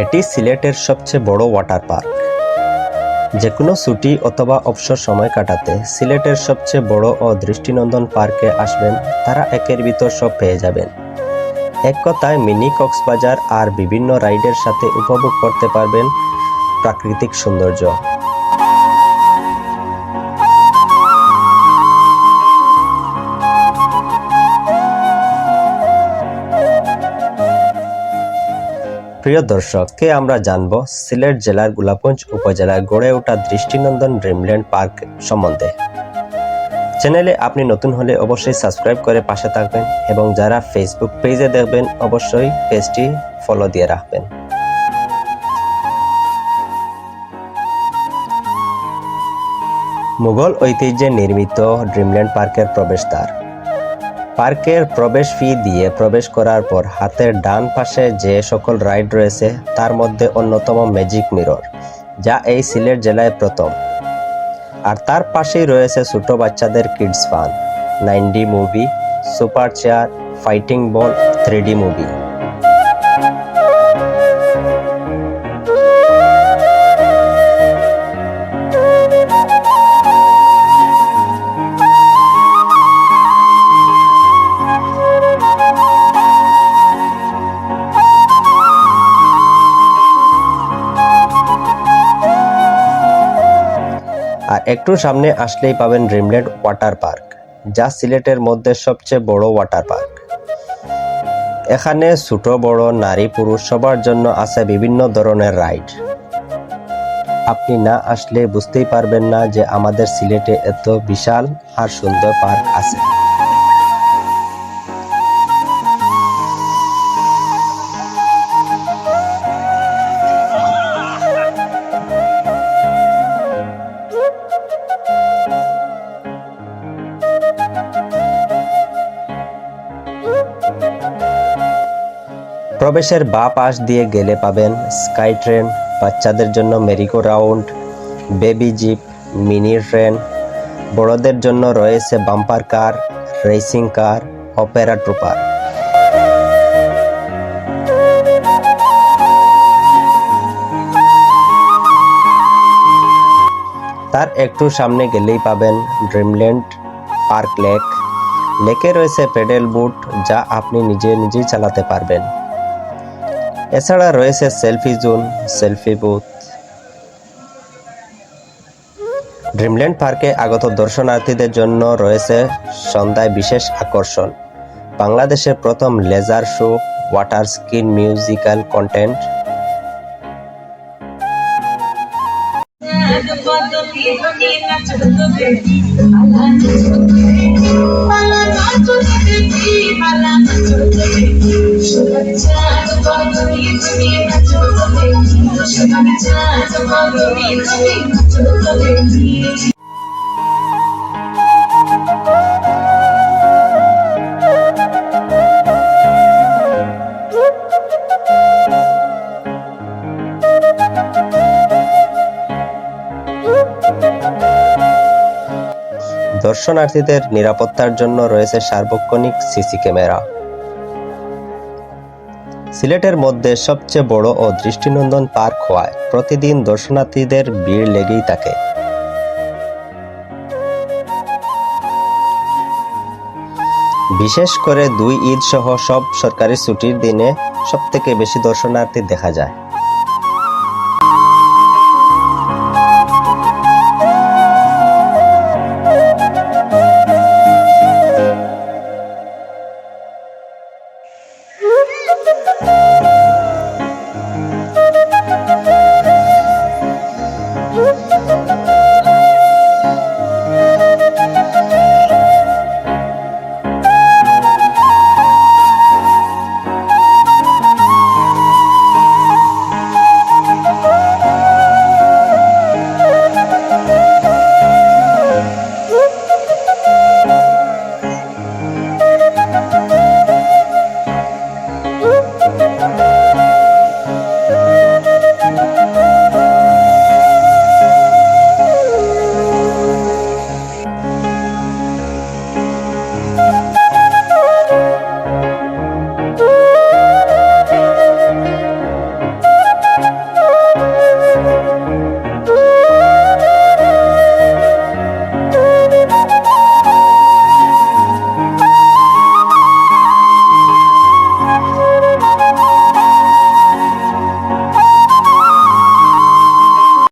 এটি সিলেটের সবচেয়ে বড় ওয়াটার পার্ক যে কোনো ছুটি অথবা অবসর সময় কাটাতে সিলেটের সবচেয়ে বড় ও দৃষ্টিনন্দন পার্কে আসবেন, তারা একের ভিতর সব পেয়ে যাবেন। এক কথায়, মিনি কক্সবাজার আর বিভিন্ন রাইডের সাথে উপভোগ করতে পারবেন প্রাকৃতিক সৌন্দর্য। প্রিয় দর্শককে আমরা জানব? সিলেট জেলার গোলাপগঞ্জ উপজেলায় গড়ে ওঠা দৃষ্টিনন্দন ড্রিমল্যান্ড পার্ক সম্বন্ধে। চ্যানেলে আপনি নতুন হলে অবশ্যই সাবস্ক্রাইব করে পাশে থাকবেন এবং যারা ফেসবুক পেজে দেখবেন, অবশ্যই পেজটি ফলো দিয়ে রাখবেন। মুঘল ঐতিহ্যে নির্মিত ড্রিমল্যান্ড পার্কের প্রবেশদ্বার। পার্কের প্রবেশ ফি দিয়ে প্রবেশ করার পর হাতের ডান পাশে যে সকল রাইড রয়েছে, তার মধ্যে অন্যতম ম্যাজিক মিরর, যা এই সিলেট জেলায় প্রথম। আর তার পাশেই রয়েছে ছোট বাচ্চাদের kids fun nine movie, super chair, fighting ball three movie. একটু সামনে আসলেই পাবেন ড্রিমলেট ওয়াটার পার্ক, যা সিলেটের মধ্যে সবচেয়ে বড় ওয়াটার পার্ক। এখানে ছোট, বড়, নারী, পুরুষ সবার জন্য আছে বিভিন্ন ধরনের রাইড। আপনি না আসলে বুঝতেই পারবেন না যে আমাদের সিলেটে এত বিশাল আর সুন্দর পার্ক আছে। প্রবেশের বা পাশ দিয়ে গেলে পাবেন স্কাই ট্রেন বাচ্চাদের জন্য merry go round, baby jeep, mini train, বড়দের জন্য রয়েছে bumper car, racing car, opera trooper. তার একটু সামনে গেলেই পাবেন ড্রিমল্যান্ড, পার্ক লেক। লেকে রয়েছে পেডেল বুট যা আপনি নিজে নিজেই চালাতে পারবেন। এছাড়া রয়েছে selfie zone, selfie booth. Dreamland পার্কে আগত দর্শনার্থীদের জন্য রয়েছে সন্ধ্যায় বিশেষ আকর্ষণ। বাংলাদেশের প্রথম laser show, water screen musical content. দর্শনার্থীদের নিরাপত্তার জন্য রয়েছে সার্বক্ষণিক সিসি ক্যামেরা। সিলেটের মধ্যে সবচেয়ে বড় ও দৃষ্টিনন্দন পার্ক হওয়ায় প্রতিদিন দর্শনার্থীদের ভিড় লেগেই থাকে। বিশেষ করে দুই ঈদ সহ সব সরকারি ছুটির দিনে সবথেকে বেশি দর্শনার্থী দেখা যায়।